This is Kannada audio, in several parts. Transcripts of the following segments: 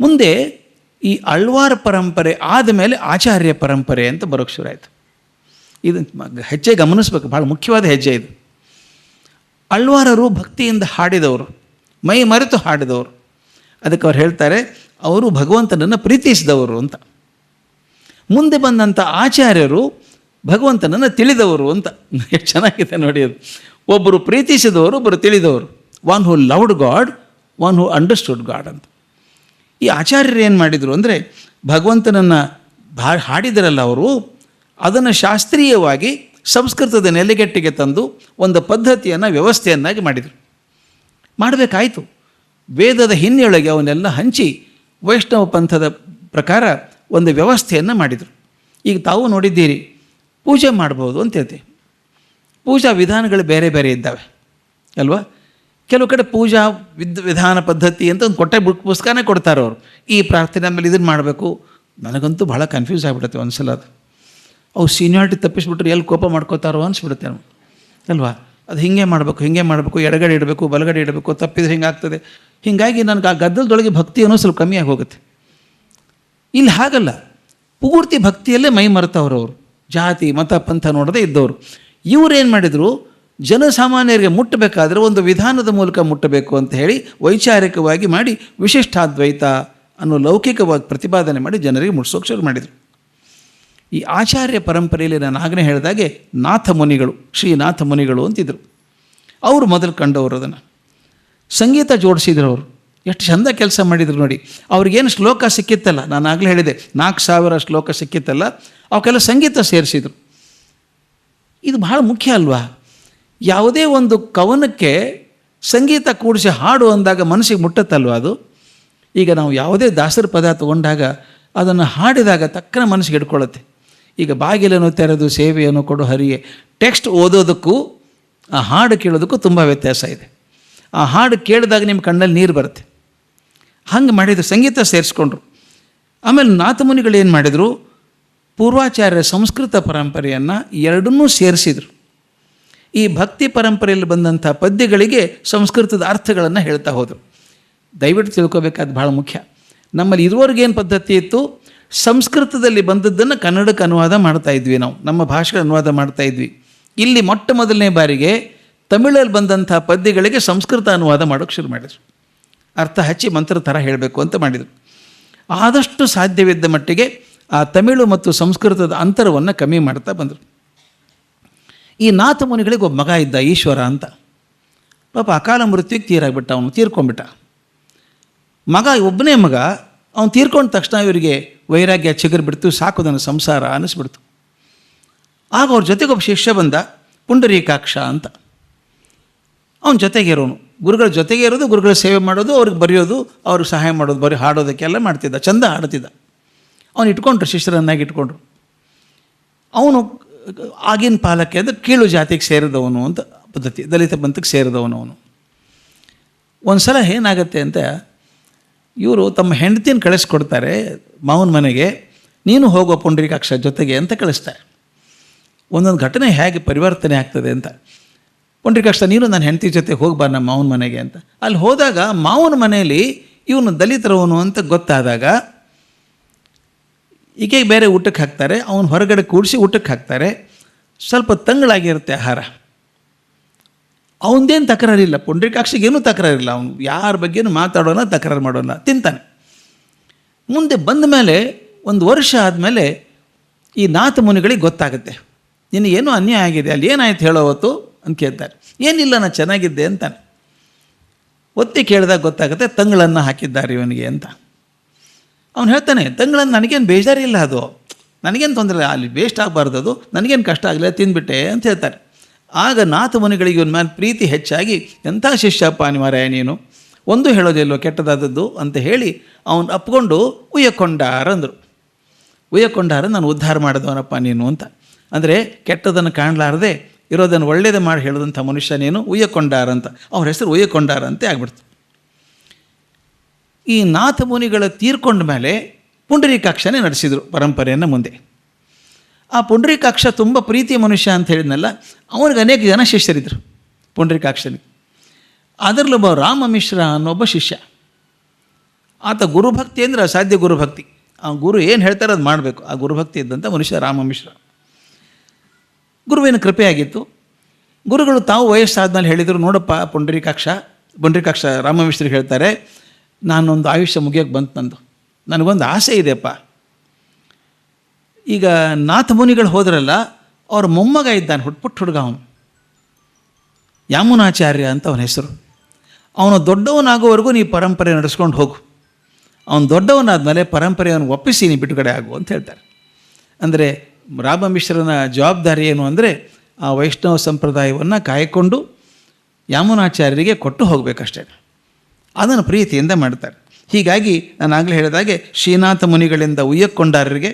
ಮುಂದೆ ಈ ಅಳ್ವಾರ ಪರಂಪರೆ ಆದಮೇಲೆ ಆಚಾರ್ಯ ಪರಂಪರೆ ಅಂತ ಬರೋಕ್ಕೆ ಶುರುವಾಯಿತು ಇದು ಹೆಜ್ಜೆ ಗಮನಿಸ್ಬೇಕು ಭಾಳ ಮುಖ್ಯವಾದ ಹೆಜ್ಜೆ ಇದು. ಅಳ್ವಾರರು ಭಕ್ತಿಯಿಂದ ಹಾಡಿದವರು, ಮೈ ಮರೆತು ಹಾಡಿದವರು. ಅದಕ್ಕೆ ಅವ್ರು ಹೇಳ್ತಾರೆ, ಅವರು ಭಗವಂತನನ್ನು ಪ್ರೀತಿಸಿದವರು ಅಂತ. ಮುಂದೆ ಬಂದಂಥ ಆಚಾರ್ಯರು ಭಗವಂತನನ್ನು ತಿಳಿದವರು ಅಂತ. ಎಷ್ಟು ಚೆನ್ನಾಗಿದೆ ನೋಡಿ ಅದು. ಒಬ್ಬರು ಪ್ರೀತಿಸಿದವರು, ಒಬ್ಬರು ತಿಳಿದವರು. One who loved God one who understood God ಅಂತ. ಈ ಆಚಾರ್ಯರು ಏನು ಮಾಡಿದರು ಅಂದರೆ ಭಗವಂತನನ್ನು ಭಾ ಹಾಡಿದರಲ್ಲ ಅವರು, ಅದನ್ನು ಶಾಸ್ತ್ರೀಯವಾಗಿ ಸಂಸ್ಕೃತದ ನೆಲೆಗೆಟ್ಟಿಗೆ ತಂದು ಒಂದು ಪದ್ಧತಿಯನ್ನು ವ್ಯವಸ್ಥೆಯನ್ನಾಗಿ ಮಾಡಿದರು. ಮಾಡಬೇಕಾಯಿತು. ವೇದದ ಹಿನ್ನೆಲೆಗೆ ಅವನ್ನೆಲ್ಲ ಹಂಚಿ ವೈಷ್ಣವ ಪಂಥದ ಪ್ರಕಾರ ಒಂದು ವ್ಯವಸ್ಥೆಯನ್ನು ಮಾಡಿದರು. ಈಗ ತಾವು ನೋಡಿದ್ದೀರಿ, ಪೂಜೆ ಮಾಡ್ಬೋದು ಅಂತ ಹೇಳ್ತೀವಿ. ಪೂಜಾ ವಿಧಾನಗಳು ಬೇರೆ ಬೇರೆ ಇದ್ದಾವೆ, ಅಲ್ವಾ? ಕೆಲವು ಕಡೆ ಪೂಜಾ ವಿದ್ ವಿಧಾನ ಪದ್ಧತಿ ಅಂತ ಒಂದು ಕೊಟ್ಟೆ ಬುಕ್ ಪುಸ್ತಕನೇ ಕೊಡ್ತಾರೆ ಅವರು. ಈ ಪ್ರಾರ್ಥನೆ ಆಮೇಲೆ ಇದನ್ನು ಮಾಡಬೇಕು. ನನಗಂತೂ ಭಾಳ ಕನ್ಫ್ಯೂಸ್ ಆಗಿಬಿಡುತ್ತೆ ಒಂದು ಸಲ ಅದು. ಅವು ಸೀನಿಯಾರಿಟಿ ತಪ್ಪಿಸ್ಬಿಟ್ರೆ ಎಲ್ಲಿ ಕೋಪ ಮಾಡ್ಕೋತಾರೋ ಅನಿಸ್ಬಿಡುತ್ತೆ ನಮ್ಗೆ. ಅಲ್ವಾ? ಅದು ಹಿಂಗೆ ಮಾಡಬೇಕು ಹಿಂಗೆ ಮಾಡಬೇಕು, ಎಡಗಡೆ ಇಡಬೇಕು, ಬಲಗಡೆ ಇಡಬೇಕು, ತಪ್ಪಿದ್ರೆ ಹಿಂಗಾಗ್ತದೆ ಹೀಗಾಗಿ ನನಗೆ ಆ ಗದ್ದಲದೊಳಗೆ ಭಕ್ತಿ ಅನ್ನೋ ಸ್ವಲ್ಪ ಕಮ್ಮಿಯಾಗಿ ಹೋಗುತ್ತೆ ಇಲ್ಲಿ ಹಾಗಲ್ಲ. ಪೂರ್ತಿ ಭಕ್ತಿಯಲ್ಲೇ ಮೈ ಮರೆತವ್ರು ಅವರು ಜಾತಿ, ಮತ, ಪಂಥ ನೋಡದೆ ಇದ್ದವರು. ಇವ್ರು ಏನು ಮಾಡಿದರು? ಜನಸಾಮಾನ್ಯರಿಗೆ ಮುಟ್ಟಬೇಕಾದ್ರೆ ಒಂದು ವಿಧಾನದ ಮೂಲಕ ಮುಟ್ಟಬೇಕು ಅಂತ ಹೇಳಿ ವೈಚಾರಿಕವಾಗಿ ಮಾಡಿ ವಿಶಿಷ್ಟಾದ್ವೈತ ಅನ್ನೋ ಲೌಕಿಕವಾಗಿ ಪ್ರತಿಪಾದನೆ ಮಾಡಿ ಜನರಿಗೆ ಮುಟ್ಸೋಕೆ ಶುರು ಮಾಡಿದರು. ಈ ಆಚಾರ್ಯ ಪರಂಪರೆಯಲ್ಲಿ ನಾನು ಆಗ್ನೇ ಹೇಳಿದಾಗೆ ನಾಥ ಮುನಿಗಳು, ಶ್ರೀನಾಥ ಮುನಿಗಳು ಅಂತಿದ್ರು. ಅವರು ಮೊದಲು ಕಂಡವರು ಅದನ್ನು. ಸಂಗೀತ ಜೋಡಿಸಿದ್ರು ಅವರು. ಎಷ್ಟು ಚಂದ ಕೆಲಸ ಮಾಡಿದರು ನೋಡಿ. ಅವ್ರಿಗೇನು ಶ್ಲೋಕ ಸಿಕ್ಕಿತ್ತಲ್ಲ, ನಾನು ಆಗಲೇ ಹೇಳಿದೆ, ನಾಲ್ಕು ಸಾವಿರ ಶ್ಲೋಕ ಸಿಕ್ಕಿತ್ತಲ್ಲ, ಅವಕ್ಕೆಲ್ಲ ಸಂಗೀತ ಸೇರಿಸಿದ್ರು. ಇದು ಬಹಳ ಮುಖ್ಯ ಅಲ್ವಾ? ಯಾವುದೇ ಒಂದು ಕವನಕ್ಕೆ ಸಂಗೀತ ಕೂಡಿಸಿ ಹಾಡು ಅಂದಾಗ ಮನಸ್ಸಿಗೆ ಮುಟ್ಟತ್ತಲ್ವ ಅದು? ಈಗ ನಾವು ಯಾವುದೇ ದಾಸರ ಪದ ತಗೊಂಡಾಗ ಅದನ್ನು ಹಾಡಿದಾಗ ತಕ್ಕನ ಮನಸ್ಸಿಗೆ ಹಿಡ್ಕೊಳ್ಳುತ್ತೆ. ಈಗ ಬಾಗಿಲನ್ನು ತೆರೆದು ಸೇವೆಯನ್ನು ಕೊಡು ಹರಿಯೇ. ಟೆಕ್ಸ್ಟ್ ಓದೋದಕ್ಕೂ, ಆ ಹಾಡು ಕೇಳೋದಕ್ಕೂ ತುಂಬ ವ್ಯತ್ಯಾಸ ಇದೆ. ಆ ಹಾಡು ಕೇಳಿದಾಗ ನಿಮ್ಮ ಕಣ್ಣಲ್ಲಿ ನೀರು ಬರುತ್ತೆ. ಹಂಗೆ ಮಾಡಿದ್ರು, ಸಂಗೀತ ಸೇರಿಸ್ಕೊಂಡ್ರು. ಆಮೇಲೆ ನಾಥಮುನಿಗಳು ಏನು ಮಾಡಿದರು? ಪೂರ್ವಾಚಾರ್ಯ ಸಂಸ್ಕೃತ ಪರಂಪರೆಯನ್ನು ಎರಡನ್ನೂ ಸೇರಿಸಿದರು. ಈ ಭಕ್ತಿ ಪರಂಪರೆಯಲ್ಲಿ ಬಂದಂಥ ಪದ್ಯಗಳಿಗೆ ಸಂಸ್ಕೃತದ ಅರ್ಥಗಳನ್ನು ಹೇಳ್ತಾ ಹೋದರು. ದಯವಿಟ್ಟು ತಿಳ್ಕೋಬೇಕಾದ ಭಾಳ ಮುಖ್ಯ. ನಮ್ಮಲ್ಲಿ ಇರುವವ್ರಿಗೇನು ಪದ್ಧತಿ ಇತ್ತು? ಸಂಸ್ಕೃತದಲ್ಲಿ ಬಂದದ್ದನ್ನು ಕನ್ನಡಕ್ಕೆ ಅನುವಾದ ಮಾಡ್ತಾ ಇದ್ವಿ ನಾವು. ನಮ್ಮ ಭಾಷೆಗೆ ಅನುವಾದ ಮಾಡ್ತಾ ಇದ್ವಿ. ಇಲ್ಲಿ ಮೊಟ್ಟ ಮೊದಲನೇ ಬಾರಿಗೆ ತಮಿಳಲ್ಲಿ ಬಂದಂಥ ಪದ್ಯಗಳಿಗೆ ಸಂಸ್ಕೃತ ಅನುವಾದ ಮಾಡೋಕ್ಕೆ ಶುರು ಮಾಡಿದರು. ಅರ್ಥ ಹಚ್ಚಿ ಮಂತ್ರ ಥರ ಹೇಳಬೇಕು ಅಂತ ಮಾಡಿದರು. ಆದಷ್ಟು ಸಾಧ್ಯವಿದ್ದ ಮಟ್ಟಿಗೆ ಆ ತಮಿಳು ಮತ್ತು ಸಂಸ್ಕೃತದ ಅಂತರವನ್ನು ಕಮ್ಮಿ ಮಾಡ್ತಾ ಬಂದರು. ಈ ನಾಥ ಮುನಿಗಳಿಗೆ ಒಬ್ಬ ಮಗ ಇದ್ದ ಈಶ್ವರ ಅಂತ. ಪಾಪ ಅಕಾಲ ಮೃತ್ಯುಗೆ ತೀರಾಗ್ಬಿಟ್ಟ, ಅವನು ತೀರ್ಕೊಂಡ್ಬಿಟ್ಟ. ಮಗ, ಒಬ್ಬನೇ ಮಗ, ಅವನು ತೀರ್ಕೊಂಡ ತಕ್ಷಣ ಇವರಿಗೆ ವೈರಾಗ್ಯ ಚಿಗುರು ಬಿಡ್ತು ಸಾಕು ನನ್ನ ಸಂಸಾರ ಅನ್ನಿಸ್ಬಿಡ್ತು. ಆಗ ಅವ್ರ ಜೊತೆಗೆ ಒಬ್ಬ ಶಿಷ್ಯ ಬಂದ, ಪುಂಡರೀಕಾಕ್ಷ ಅಂತ. ಅವನ ಜೊತೆಗೆ ಇರೋನು. ಗುರುಗಳ ಜೊತೆಗೆ ಇರೋದು, ಗುರುಗಳ ಸೇವೆ ಮಾಡೋದು, ಅವ್ರಿಗೆ ಬರೆಯೋದು, ಅವ್ರಿಗೆ ಸಹಾಯ ಮಾಡೋದು, ಬರೀ ಹಾಡೋದಕ್ಕೆಲ್ಲ ಮಾಡ್ತಿದ್ದ, ಚಂದ ಹಾಡ್ತಿದ್ದ. ಅವನು ಇಟ್ಕೊಂಡ್ರು, ಶಿಷ್ಯರನ್ನಾಗಿ ಇಟ್ಕೊಂಡ್ರು. ಅವನು ಆಗಿನ ಪಾಲಕ್ಕೆ ಅಂದರೆ ಕೀಳು ಜಾತಿಗೆ ಸೇರಿದವನು ಅಂತ ಪದ್ಧತಿ, ದಲಿತ ಪಂಥಕ್ಕೆ ಸೇರಿದವನು ಅವನು. ಒಂದು ಸಲ ಏನಾಗುತ್ತೆ ಅಂತ ಇವರು ತಮ್ಮ ಹೆಂಡತಿನ ಕಳಿಸ್ಕೊಡ್ತಾರೆ ಮಾವನ ಮನೆಗೆ, ನೀನು ಹೋಗೋ ಪುಂಡರೀಕಾಕ್ಷ ಜೊತೆಗೆ ಅಂತ ಕಳಿಸ್ತಾರೆ. ಒಂದೊಂದು ಘಟನೆ ಹೇಗೆ ಪರಿವರ್ತನೆ ಆಗ್ತದೆ ಅಂತ. ಪುಂಡರೀಕಾಕ್ಷ, ನೀನು ನನ್ನ ಹೆಂಡತಿ ಜೊತೆ ಹೋಗ್ಬಾ ನಮ್ಮ ಮಾವನ ಮನೆಗೆ ಅಂತ. ಅಲ್ಲಿ ಹೋದಾಗ ಮಾವನ ಮನೆಯಲ್ಲಿ ಇವನು ದಲಿತರವನು ಅಂತ ಗೊತ್ತಾದಾಗ ಈಕೆಗೆ ಬೇರೆ ಊಟಕ್ಕೆ ಹಾಕ್ತಾರೆ, ಅವನು ಹೊರಗಡೆ ಕೂಡಿಸಿ ಊಟಕ್ಕೆ ಹಾಕ್ತಾರೆ. ಸ್ವಲ್ಪ ತಂಗಳಾಗಿರುತ್ತೆ ಆಹಾರ. ಅವನದೇನು ತಕರಾರಿಲ್ಲ ಪುಂಡ್ರಿಕಾಕ್ಷಿಗೇನು ತಕರಾರಿಲ್ಲ, ಅವನು ಯಾರ ಬಗ್ಗೆನೂ ಮಾತಾಡೋಣ ತಕರಾರು ಮಾಡೋಣ ತಿಂತಾನೆ. ಮುಂದೆ ಬಂದ ಮೇಲೆ ಒಂದು ವರ್ಷ ಆದಮೇಲೆ ಈ ನಾಥ ಮುನಿಗಳಿಗೆ ಗೊತ್ತಾಗುತ್ತೆ. ನಿನಗೇನೋ ಅನ್ಯಾಯ ಆಗಿದೆ, ಅಲ್ಲಿ ಏನಾಯ್ತು ಹೇಳೋವತ್ತು ಅಂತ ಕೇಳ್ತಾರೆ. ಏನಿಲ್ಲ, ನಾನು ಚೆನ್ನಾಗಿದ್ದೆ ಅಂತಾನೆ. ಒತ್ತಿ ಕೇಳಿದಾಗ ಗೊತ್ತಾಗುತ್ತೆ, ತಂಗಳನ್ನು ಹಾಕಿದ್ದಾರೆ ಇವನಿಗೆ ಅಂತ. ಅವನು ಹೇಳ್ತಾನೆ ತಂಗಳನ್ನು ನನಗೇನು ಬೇಜಾರಿಲ್ಲ ಅದು. ನನಗೇನು ತೊಂದರೆ ಅಲ್ಲಿ ವೇಸ್ಟ್ ಆಗಬಾರ್ದು ಅದು. ನನಗೇನು ಕಷ್ಟ ಆಗಲಿಲ್ಲ, ತಿಂದ್ಬಿಟ್ಟೆ, ಅಂತ ಹೇಳ್ತಾರೆ ಆಗ ನಾಥ ಮುನಿಗಳಿಗೆ ಇವನ ಮೇಲೆ ಪ್ರೀತಿ ಹೆಚ್ಚಾಗಿ, ಎಂಥ ಶಿಷ್ಯಪ್ಪ ಅನಿವಾರ್ಯ ನೀನು? ಒಂದು ಹೇಳೋದಿಲ್ವ ಕೆಟ್ಟದಾದದ್ದು? ಅಂತ ಹೇಳಿ ಅವನು ಅಪ್ಕೊಂಡು, ಉಯ್ಯಕೊಂಡಾರ ಅಂದರು. ಉಯ್ಯಕೊಂಡಾರ ನಾನು ಉದ್ಧಾರ ಮಾಡಿದವನಪ್ಪ ನೀನು ಅಂತ. ಅಂದರೆ, ಕೆಟ್ಟದನ್ನು ಕಾಣಲಾರದೆ, ಇರೋದನ್ನು ಒಳ್ಳೇದು ಮಾಡಿ ಹೇಳಿದಂಥ ಮನುಷ್ಯ ನೀನು, ಉಯ್ಯಕೊಂಡಾರ ಅಂತ. ಅವ್ರ ಹೆಸರು ಉಯ್ಯಕೊಂಡಾರ ಅಂತ ಆಗ್ಬಿಡ್ತು. ಈ ನಾಥ ಮುನಿಗಳ ತೀರ್ಕೊಂಡ ಮೇಲೆ ಪುಂಡರೀಕಾಕ್ಷನೇ ನಡೆಸಿದರು ಪರಂಪರೆಯನ್ನು ಮುಂದೆ. ಆ ಪುಂಡರೀಕಾಕ್ಷ ತುಂಬ ಪ್ರೀತಿಯ ಮನುಷ್ಯ ಅಂತ ಹೇಳಿದ್ನಲ್ಲ, ಅವನಿಗೆ ಅನೇಕ ಜನ ಶಿಷ್ಯರಿದ್ದರು ಪುಂಡರೀಕಾಕ್ಷನಿಗೆ. ಅದರಲ್ಲೊಬ್ಬ ರಾಮ ಮಿಶ್ರ ಅನ್ನೊಬ್ಬ ಶಿಷ್ಯ. ಆತ ಗುರುಭಕ್ತಿ ಅಂದರೆ ಅಸಾಧ್ಯ ಗುರುಭಕ್ತಿ ಆ ಗುರು ಏನು ಹೇಳ್ತಾರೆ ಅದು ಮಾಡಬೇಕು. ಆ ಗುರುಭಕ್ತಿ ಇದ್ದಂಥ ಮನುಷ್ಯ ರಾಮ ಮಿಶ್ರ. ಗುರುವಿನ ಕೃಪೆಯಾಗಿತ್ತು ಗುರುಗಳು ತಾವು ವಯಸ್ಸಾದ್ಮೇಲೆ ಹೇಳಿದರು, ನೋಡಪ್ಪ ಪುಂಡರೀಕಾಕ್ಷ ಪುಂಡರೀಕಾಕ್ಷ ರಾಮಮಿಶ್ರಿಗೆ ಹೇಳ್ತಾರೆ ನಾನೊಂದು ಆಯುಷ್ಯ ಮುಗಿಯೋಕ್ಕೆ ಬಂತು ನಂದು. ನನಗೊಂದು ಆಸೆ ಇದೆಯಪ್ಪ. ಈಗ ನಾಥ ಮುನಿಗಳು ಹೋದ್ರಲ್ಲ, ಅವ್ರ ಮೊಮ್ಮಗ ಇದ್ದಾನೆ ಹುಟ್ಟು ಪುಟ್ಟ ಹುಡುಗ ಅವನು. ಯಾಮುನಾಚಾರ್ಯ ಅಂತ ಅವನ ಹೆಸರು. ಅವನು ದೊಡ್ಡವನಾಗೋವರೆಗೂ ನೀ ಪರಂಪರೆ ನಡೆಸ್ಕೊಂಡು ಹೋಗು. ಅವನು ದೊಡ್ಡವನಾದ ಮೇಲೆ ಪರಂಪರೆಯನ್ನು ಒಪ್ಪಿಸಿ ನೀ ಬಿಡುಗಡೆ ಆಗು ಅಂತ ಹೇಳ್ತಾರೆ. ಅಂದರೆ ರಾಮ ಮಿಶ್ರನ ಜವಾಬ್ದಾರಿ ಏನು ಅಂದರೆ, ಆ ವೈಷ್ಣವ ಸಂಪ್ರದಾಯವನ್ನು ಕಾಯ್ಕೊಂಡು ಯಾಮುನಾಚಾರ್ಯರಿಗೆ ಕೊಟ್ಟು ಹೋಗಬೇಕಷ್ಟೇ. ಅದನ್ನು ಪ್ರೀತಿಯಿಂದ ಮಾಡ್ತಾರೆ. ಹೀಗಾಗಿ ನಾನು ಆಗಲೇ ಹೇಳಿದಾಗೆ ಶ್ರೀನಾಥ ಮುನಿಗಳಿಂದ ಉಯ್ಯಕ್ಕೊಂಡಾರರಿಗೆ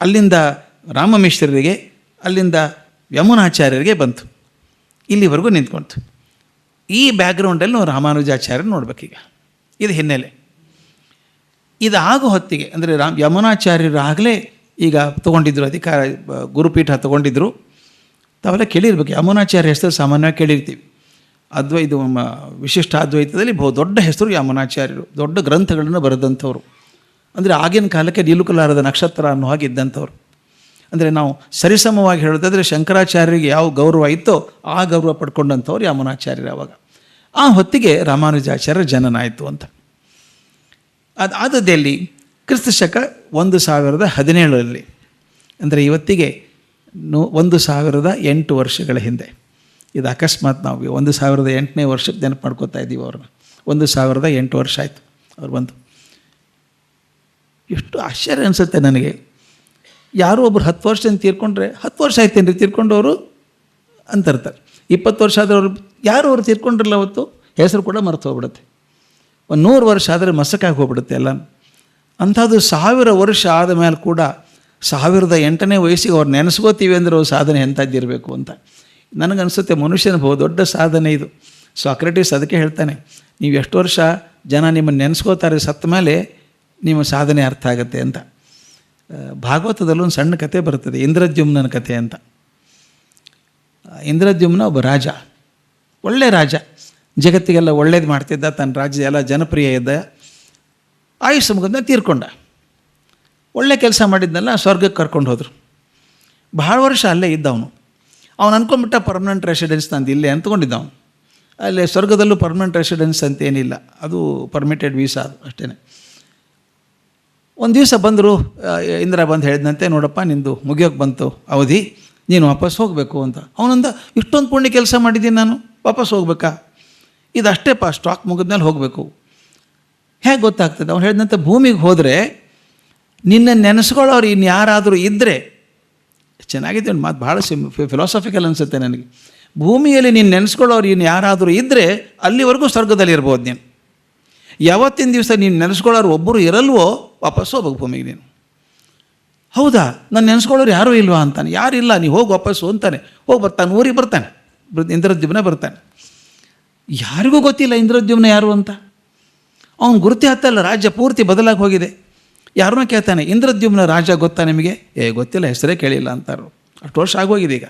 ಅಲ್ಲಿಂದ ರಾಮಮಿಶ್ರರಿಗೆ ಅಲ್ಲಿಂದ ಯಮುನಾಚಾರ್ಯರಿಗೆ ಬಂತು. ಇಲ್ಲಿವರೆಗೂ ನಿಂತ್ಕೊಂತು. ಈ ಬ್ಯಾಕ್ಗ್ರೌಂಡಲ್ಲಿ ನಾವು ರಾಮಾನುಜಾಚಾರ್ಯ ನೋಡ್ಬೇಕೀಗ ಇದು ಹಿನ್ನೆಲೆ. ಇದು ಆಗೋ ಹೊತ್ತಿಗೆ, ಅಂದರೆ ರಾಮ್ ಯಮುನಾಚಾರ್ಯರು ಆಗಲೇ ಈಗ ತೊಗೊಂಡಿದ್ರು, ಅಧಿಕಾರ, ಗುರುಪೀಠ ತೊಗೊಂಡಿದ್ರು. ತಾವೆಲ್ಲ ಕೇಳಿರ್ಬೇಕು, ಯಮುನಾಚಾರ್ಯ ಹೆಸರು ಸಾಮಾನ್ಯವಾಗಿ ಕೇಳಿರ್ತೀವಿ. ಅದ್ವೈ ಇದು ಮ- ವಿಶಿಷ್ಟ ಅದ್ವೈತದಲ್ಲಿ ಬಹು ದೊಡ್ಡ ಹೆಸರು ಯಮನಾಚಾರ್ಯರು, ದೊಡ್ಡ ಗ್ರಂಥಗಳನ್ನು ಬರೆದಂಥವ್ರು. ಅಂದರೆ ಆಗಿನ ಕಾಲಕ್ಕೆ ನಿಲುಕಲಾರದ ನಕ್ಷತ್ರ ಅನ್ನೋ ಹಾಗೆ ಇದ್ದಂಥವ್ರು. ಅಂದರೆ ನಾವು ಸರಿಸಮವಾಗಿ ಹೇಳೋದಾದರೆ ಶಂಕರಾಚಾರ್ಯರಿಗೆ ಯಾವ ಗೌರವ ಇತ್ತೋ ಆ ಗೌರವ ಪಡ್ಕೊಂಡಂಥವ್ರು ಯಮುನಾಚಾರ್ಯರು ಆವಾಗ ಆ ಹೊತ್ತಿಗೆ ರಾಮಾನುಜಾಚಾರ್ಯರ ಜನನ ಆಯಿತು ಅಂತ. ಅದು ಕ್ರಿಸ್ತ ಶಕ ಒಂದು ಸಾವಿರದ ಹದಿನೇಳರಲ್ಲಿ, ಅಂದರೆ ಇವತ್ತಿಗೆ ನೂ ಒಂದು ಸಾವಿರದ ಎಂಟು ವರ್ಷಗಳ ಹಿಂದೆ. ಇದು ಅಕಸ್ಮಾತ್ ನಾವು ಒಂದು ಸಾವಿರದ ಎಂಟನೇ ವರ್ಷಕ್ಕೆ ನೆನಪು ಮಾಡ್ಕೋತಾ ಇದ್ದೀವಿ ಅವ್ರನ್ನ. ಒಂದು ಸಾವಿರದ ಎಂಟು ವರ್ಷ ಆಯಿತು ಅವ್ರು ಬಂದು. ಎಷ್ಟು ಆಶ್ಚರ್ಯ ಅನಿಸುತ್ತೆ ನನಗೆ. ಯಾರೋ ಒಬ್ರು ಹತ್ತು ವರ್ಷದಿಂದ ತೀರ್ಕೊಂಡ್ರೆ ಹತ್ತು ವರ್ಷ ಆಯ್ತೇನ್ರಿ ತೀರ್ಕೊಂಡವರು ಅಂತಿರ್ತಾರೆ ಇಪ್ಪತ್ತು ವರ್ಷ ಆದವ್ರು ಯಾರು ಅವ್ರು ತೀರ್ಕೊಂಡ್ರಲ್ಲ ಅವತ್ತು? ಹೆಸರು ಕೂಡ ಮರೆತು ಹೋಗ್ಬಿಡುತ್ತೆ. ಒಂದು ನೂರು ವರ್ಷ ಆದರೆ ಮಸಕಾಗಿ ಹೋಗ್ಬಿಡುತ್ತೆ ಎಲ್ಲ ಅಂಥದ್ದು ಸಾವಿರ ವರ್ಷ ಆದ ಮೇಲೆ ಕೂಡ ಸಾವಿರದ ಎಂಟನೇ ವಯಸ್ಸಿಗೆ ಅವ್ರು ನೆನೆಸ್ಕೋತೀವಿ ಅಂದರೆ ಅವ್ರು ಸಾಧನೆ ಎಂಥದ್ದಿರಬೇಕು ಅಂತ. ನನಗನ್ಸುತ್ತೆ ಮನುಷ್ಯನ ಬಹು ದೊಡ್ಡ ಸಾಧನೆ ಇದು. ಸಾಕ್ರೆಟಿಸ್ ಅದಕ್ಕೆ ಹೇಳ್ತಾನೆ, ನೀವು ಎಷ್ಟು ವರ್ಷ ಜನ ನಿಮ್ಮನ್ನು ನೆನೆಸ್ಕೋತಾರೆ ಸತ್ತ ಮೇಲೆ ನಿಮ್ಮ ಸಾಧನೆ ಅರ್ಥ ಆಗುತ್ತೆ ಅಂತ. ಭಾಗವತದಲ್ಲೂ ಒಂದು ಸಣ್ಣ ಕತೆ ಬರ್ತದೆ ಇಂದ್ರದ್ಯುಮ್ನ ಕತೆ ಅಂತ. ಇಂದ್ರದ್ಯುಮ್ನ ಒಬ್ಬ ರಾಜ, ಒಳ್ಳೆ ರಾಜ, ಜಗತ್ತಿಗೆಲ್ಲ ಒಳ್ಳೇದು ಮಾಡ್ತಿದ್ದ, ತನ್ನ ರಾಜ್ಯ ಎಲ್ಲ ಜನಪ್ರಿಯ ಇದ್ದ, ಆಯುಷ್ ಮುಗಿದ ತೀರ್ಕೊಂಡ. ಒಳ್ಳೆ ಕೆಲಸ ಮಾಡಿದ್ದನ್ನೆಲ್ಲ ಸ್ವರ್ಗಕ್ಕೆ ಕರ್ಕೊಂಡು ಹೋದರು. ಭಾಳ ವರ್ಷ ಅಲ್ಲೇ ಇದ್ದ ಅವನು ಅನ್ಕೊಂಬಿಟ್ಟ ಪರ್ಮನೆಂಟ್ ರೆಸಿಡೆನ್ಸ್ ನಂದು ಇಲ್ಲೇ ಅಂದ್ಕೊಂಡಿದ್ದ ಅವನು ಅಲ್ಲೇ ಸ್ವರ್ಗದಲ್ಲೂ ಪರ್ಮನೆಂಟ್ ರೆಸಿಡೆನ್ಸ್ ಅಂತ ಏನಿಲ್ಲ ಅದು ಪರ್ಮಿಟೆಡ್ ವೀಸಾ ಅದು ಅಷ್ಟೇ ಒಂದು ದಿವಸ ಬಂದರು ಇಂದಿರಾ ಬಂದು ಹೇಳಿದಂತೆ ನೋಡಪ್ಪ, ನಿಂದು ಮುಗಿಯೋಕೆ ಬಂತು ಅವಧಿ, ನೀನು ವಾಪಸ್ ಹೋಗಬೇಕು ಅಂತ. ಅವನಂದ, ಇಷ್ಟೊಂದು ಪುಣ್ಯ ಕೆಲಸ ಮಾಡಿದ್ದೀನಿ ನಾನು, ವಾಪಸ್ ಹೋಗ್ಬೇಕಾ? ಇದು ಪಾ ಸ್ಟಾಕ್ ಮುಗಿದ್ಮೇಲೆ ಹೋಗಬೇಕು. ಹೇಗೆ ಗೊತ್ತಾಗ್ತದೆ? ಅವ್ನು ಹೇಳಿದಂತೆ ಭೂಮಿಗೆ ಹೋದರೆ ನಿನ್ನ ನೆನೆಸ್ಕೊಳ್ಳೋರು ಇನ್ನು ಯಾರಾದರೂ ಇದ್ದರೆ ಚೆನ್ನಾಗಿದೆ ಒಂದು ಮಾತು ಭಾಳ ಸಿಮ್ ಫಿಲಾಸಫಿಕಲ್ ಅನಿಸುತ್ತೆ ನನಗೆ. ಭೂಮಿಯಲ್ಲಿ ನೀನು ನೆನೆಸ್ಕೊಳ್ಳೋರು ಇನ್ನು ಯಾರಾದರೂ ಇದ್ದರೆ ಅಲ್ಲಿವರೆಗೂ ಸ್ವರ್ಗದಲ್ಲಿ ಇರ್ಬೋದು ನೀನು. ಯಾವತ್ತಿನ ದಿವಸ ನೀನು ನೆನೆಸ್ಕೊಳ್ಳೋರು ಒಬ್ಬರು ಇರಲ್ವೋ ವಾಪಸ್ಸು ಹೋಗ್ಬೇಕು ಭೂಮಿಗೆ ನೀನು. ಹೌದಾ? ನಾನು ನೆನೆಸ್ಕೊಳ್ಳೋರು ಯಾರೂ ಇಲ್ವಾ ಅಂತಾನೆ. ಯಾರಿಲ್ಲ ನೀವು ಹೋಗಿ ವಾಪಸ್ಸು ಅಂತಾನೆ. ಹೋಗಿ ಬರ್ತಾನೆ ಊರಿಗೆ ಬರ್ತಾನೆ. ಇಂದ್ರದ್ಯುಮ್ನ ಬರ್ತಾನೆ. ಯಾರಿಗೂ ಗೊತ್ತಿಲ್ಲ ಇಂದ್ರದ್ಯುಮ್ನ ಯಾರು ಅಂತ. ಅವನು ಗುರುತಿ ಹತ್ತಲ್ಲ ರಾಜ್ಯ ಪೂರ್ತಿ ಬದಲಾಗಿ ಹೋಗಿದೆ. ಯಾರನ್ನೋ ಕೇಳ್ತಾನೆ? ಇಂದ್ರದ್ಯುಮ್ನ ರಾಜ ಗೊತ್ತಾ ನಿಮಗೆ? ಏ, ಗೊತ್ತಿಲ್ಲ, ಹೆಸರೇ ಕೇಳಿಲ್ಲ ಅಂತಾರು. ಅಷ್ಟು ವರ್ಷ ಆಗೋಗಿದೆ ಈಗ.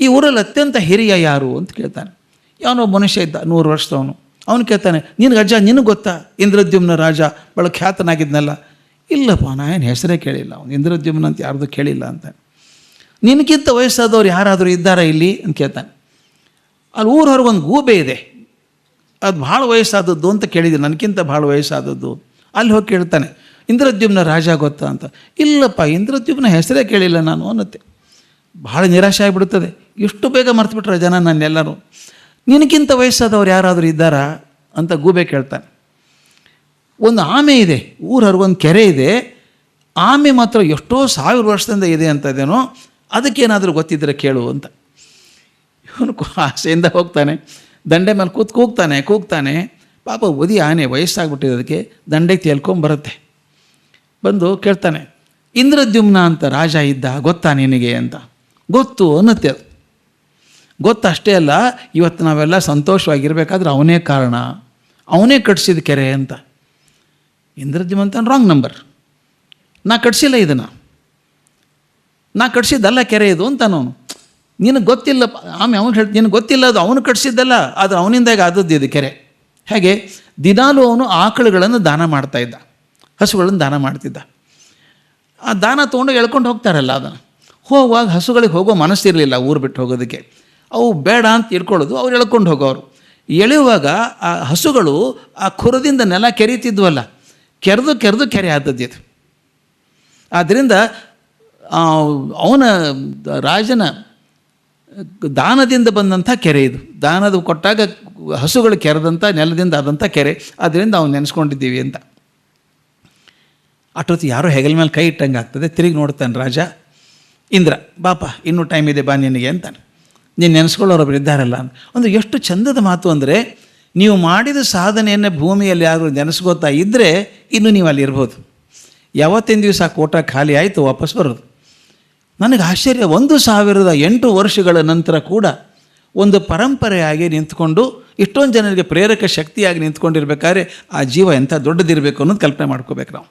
ಈ ಊರಲ್ಲಿ ಅತ್ಯಂತ ಹಿರಿಯ ಯಾರು ಅಂತ ಕೇಳ್ತಾನೆ. ಯಾವನೋ ಮನುಷ್ಯ ಇದ್ದ, ನೂರು ವರ್ಷದವನು. ಅವನು ಕೇಳ್ತಾನೆ, ನಿನಗೆ ಅಜ್ಜ, ನಿನಗೆ ಗೊತ್ತಾ? ಇಂದ್ರದ್ಯುಮ್ನ ರಾಜ ಭಾಳ ಖ್ಯಾತನಾಗಿದ್ನಲ್ಲ. ಇಲ್ಲಪ್ಪ, ನಾ ಏನು ಹೆಸರೇ ಕೇಳಿಲ್ಲ. ಅವನು ಇಂದ್ರದ್ಯುಮ್ನ ಅಂತ ಯಾರ್ದು ಕೇಳಿಲ್ಲ ಅಂತ ನಿನಗಿಂತ ವಯಸ್ಸಾದವ್ರು ಯಾರಾದರೂ ಇದ್ದಾರಾ ಇಲ್ಲಿ? ಅಂತ ಕೇಳ್ತಾನೆ. ಅಲ್ಲಿ ಊರ ಹೊರಗೊಂದು ಒಂದು ಗೂಬೆ ಇದೆ. ಅದು ಭಾಳ ವಯಸ್ಸಾದದ್ದು ಅಂತ ಕೇಳಿದ್ದೀನಿ. ನನಗಿಂತ ಭಾಳ ವಯಸ್ಸಾದದ್ದು. ಅಲ್ಲಿ ಹೋಗಿ ಕೇಳ್ತಾನೆ. ಇಂದ್ರದ್ಯುಮ್ನ ರಾಜ ಗೊತ್ತಾ ಅಂತ. ಇಲ್ಲಪ್ಪ, ಇಂದ್ರದ್ಯುಮ್ನ ಹೆಸರೇ ಕೇಳಿಲ್ಲ ನಾನು ಅನ್ನತ್ತೆ. ಭಾಳ ನಿರಾಶೆ ಆಗಿಬಿಡುತ್ತದೆ. ಎಷ್ಟು ಬೇಗ ಮರ್ತುಬಿಟ್ರೆ ಜನ ನನ್ನೆಲ್ಲರೂ. ನಿನಗಿಂತ ವಯಸ್ಸಾದವ್ರು ಯಾರಾದರೂ ಇದ್ದಾರಾ ಅಂತ ಗೂಬೆ ಕೇಳ್ತಾನೆ. ಒಂದು ಆಮೆ ಇದೆ ಊರ ಒಂದು ಕೆರೆ ಇದೆ. ಆಮೆ ಮಾತ್ರ ಎಷ್ಟೋ ಸಾವಿರ ವರ್ಷದಿಂದ ಇದೆ ಅಂತ ಇದೇನೋ, ಅದಕ್ಕೇನಾದರೂ ಗೊತ್ತಿದ್ದರೆ ಕೇಳು ಅಂತ. ಇವನು ಆಸೆಯಿಂದ ಹೋಗ್ತಾನೆ. ದಂಡೆ ಮೇಲೆ ಕೂತ್ ಕೂಗ್ತಾನೆ ಕೂಗ್ತಾನೆ. ಪಾಪ ಒದಿ ಆನೆ ವಯಸ್ಸಾಗ್ಬಿಟ್ಟಿದೆ ಅದಕ್ಕೆ ದಂಡೆಗೆ ತೇಲ್ಕೊಂಬರುತ್ತೆ. ಬಂದು ಕೇಳ್ತಾನೆ ಇಂದ್ರದ್ಯುಮ್ನ ಅಂತ ರಾಜ ಇದ್ದ ಗೊತ್ತಾ ನಿನಗೆ? ಅಂತ. ಗೊತ್ತು ಅನ್ನತ್ತೆ ಅದು. ಗೊತ್ತು ಅಷ್ಟೇ ಅಲ್ಲ, ಇವತ್ತು ನಾವೆಲ್ಲ ಸಂತೋಷವಾಗಿರ್ಬೇಕಾದ್ರೆ ಅವನೇ ಕಾರಣ, ಅವನೇ ಕಟ್ಸಿದ ಕೆರೆ ಅಂತ. ಇಂದ್ರದ್ಯುಮ್ ಅಂತ ರಾಂಗ್ ನಂಬರ್ ನಾ ಕಟ್ಸಿಲ್ಲ ಇದನ್ನು. ನಾ ಕಟ್ಸಿದ್ದಲ್ಲ ಕೆರೆ ಇದು ಅಂತ ನಾನು ನಿನಗೆ ಗೊತ್ತಿಲ್ಲ ಆಮೇಲೆ ಅವನು ಹೇಳ್ತೀನಿ ನಿನಗೆ ಗೊತ್ತಿಲ್ಲ ಅದು ಅವನು ಕಟ್ಸಿದ್ದಲ್ಲ ಅದು ಅವನಿಂದಾಗಿ ಆದದ್ದು ಇದು ಕೆರೆ. ಹೇಗೆ? ದಿನಾಲೂ ಅವನು ಆಕಳುಗಳನ್ನು ದಾನ ಮಾಡ್ತಾ ಇದ್ದ. ಹಸುಗಳನ್ನು ದಾನ ಮಾಡ್ತಿದ್ದ. ಆ ದಾನ ತೊಗೊಂಡು ಎಳ್ಕೊಂಡು ಹೋಗ್ತಾರಲ್ಲ ಅದನ್ನು. ಹೋಗುವಾಗ ಹಸುಗಳಿಗೆ ಹೋಗೋ ಮನಸ್ಸಿರಲಿಲ್ಲ ಊರು ಬಿಟ್ಟು ಹೋಗೋದಕ್ಕೆ. ಅವು ಬೇಡ ಅಂತ ಇಟ್ಕೊಳ್ಳೋದು ಅವ್ರು ಎಳ್ಕೊಂಡು ಹೋಗೋರು. ಎಳೆಯುವಾಗ ಆ ಹಸುಗಳು ಆ ಖುರದಿಂದ ನೆಲ ಕೆರೀತಿದ್ವಲ್ಲ, ಕೆರೆದು ಕೆರೆದು ಕೆರೆ ಆದದ್ದು ಆದ್ದರಿಂದ ಅವನ ರಾಜನ ದಾನದಿಂದ ಬಂದಂಥ ಕೆರೆ ಇದು. ದಾನದ ಕೊಟ್ಟಾಗ ಹಸುಗಳು ಕೆರೆದಂಥ, ನೆಲದಿಂದ ಆದಂಥ ಕೆರೆ. ಅದರಿಂದ ಅವನು ನೆನೆಸ್ಕೊಂಡಿದ್ದೀವಿ ಅಂತ. ಅಷ್ಟೊತ್ತು ಯಾರೋ ಹೆಗಲ ಮೇಲೆ ಕೈ ಇಟ್ಟಂಗೆ ಆಗ್ತದೆ. ತಿರುಗಿ ನೋಡ್ತಾನೆ ರಾಜ, ಇಂದ್ರ, ಬಾಪ, ಇನ್ನೂ ಟೈಮ್ ಇದೆ, ಬಾ ನಿನಗೆ, ಅಂತಾನೆ. ನೀನು ನೆನೆಸ್ಕೊಳ್ಳೋರೊಬ್ರು ಇದ್ದಾರಲ್ಲ ಅಂದರೆ ಎಷ್ಟು ಚಂದದ ಮಾತು ಅಂದರೆ, ನೀವು ಮಾಡಿದ ಸಾಧನೆಯನ್ನು ಭೂಮಿಯಲ್ಲಿ ಯಾರು ನೆನೆಸ್ಕೋತಾ ಇದ್ದರೆ ಇನ್ನೂ ನೀವು ಅಲ್ಲಿ ಇರ್ಬೋದು. ಯಾವತ್ತಿನ ದಿವಸ ಕೋಟ ಖಾಲಿ ಆಯಿತು, ವಾಪಸ್ ಬರೋದು. ನನಗೆ ಆಶ್ಚರ್ಯ, ಒಂದು ಸಾವಿರದ ಎಂಟು ವರ್ಷಗಳ ನಂತರ ಕೂಡ ಒಂದು ಪರಂಪರೆಯಾಗಿ ನಿಂತ್ಕೊಂಡು, ಇಷ್ಟೊಂದು ಜನರಿಗೆ ಪ್ರೇರಕ ಶಕ್ತಿಯಾಗಿ ನಿಂತ್ಕೊಂಡಿರ್ಬೇಕಾದ್ರೆ, ಆ ಜೀವ ಎಂಥ ದೊಡ್ಡದಿರಬೇಕು ಅನ್ನೋದು ಕಲ್ಪನೆ ಮಾಡ್ಕೋಬೇಕು ನಾವು.